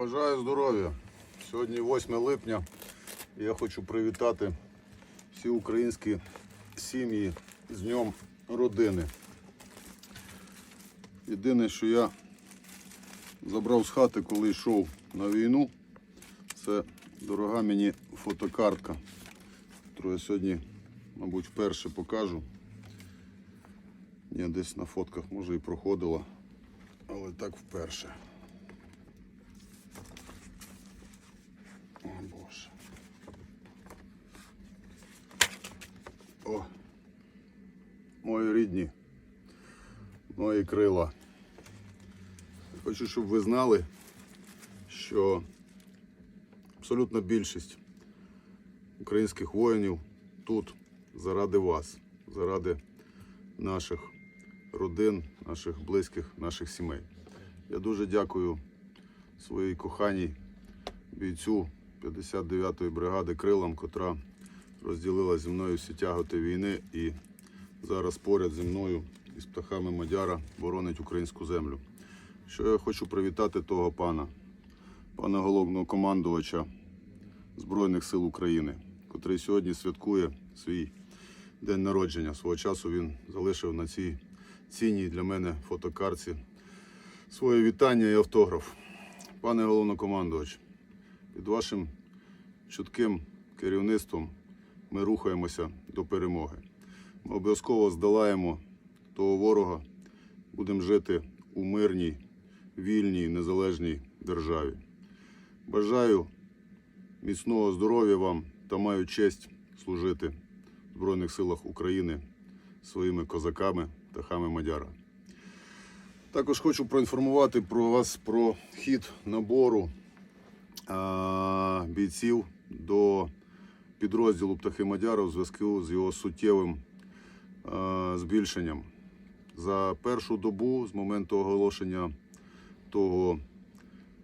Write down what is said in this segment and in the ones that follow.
Бажаю здоров'я. Сьогодні 8 липня. Я хочу привітати всі українські сім'ї з Днем родини. Єдине, що я забрав з хати, коли йшов на війну, це дорога мені фотокартка, яку я сьогодні, мабуть, вперше покажу. Ні, десь на фотках може і проходила, але так вперше. О Боже. О. Мої рідні. Мої крила. Хочу, щоб ви знали, що абсолютна більшість українських воїнів тут заради вас, заради наших родин, наших близьких, наших сімей. Я дуже дякую своїй коханій бійцю 59-ї бригади Крилам, котра розділила зі мною всі тяготи війни і зараз поряд зі мною із птахами Мадяра боронить українську землю. Що я хочу привітати того пана, пана головного командувача Збройних сил України, котрий сьогодні святкує свій день народження. Свого часу він залишив на цій цінній для мене фотокарці своє вітання і автограф. Пане головнокомандувач, під вашим чутким керівництвом ми рухаємося до перемоги. Ми обов'язково здолаємо того ворога, будемо жити у мирній, вільній, незалежній державі. Бажаю міцного здоров'я вам та маю честь служити в Збройних силах України своїми козаками та хами Мадяра. Також хочу проінформувати про вас про хід набору а, бійців до підрозділу Птахи Мадяра у зв'язку з його суттєвим а, збільшенням. За першу добу з моменту оголошення того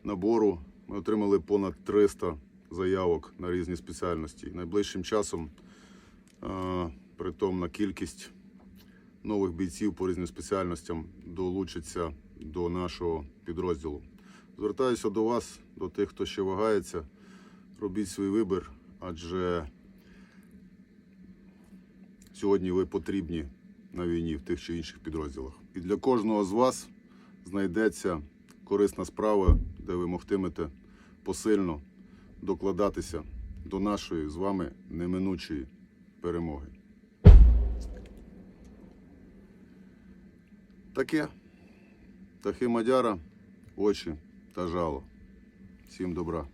набору ми отримали понад 300 заявок на різні спеціальності. Найближчим часом а, притомна кількість нових бійців по різним спеціальностям долучиться до нашого підрозділу. Звертаюся до вас, до тих, хто ще вагається, робіть свій вибір, адже сьогодні ви потрібні на війні в тих чи інших підрозділах. І для кожного з вас знайдеться корисна справа, де ви могтимете посильно докладатися до нашої з вами неминучої перемоги. Таке. Птахи Мадяра, очі та жало. Всім добра.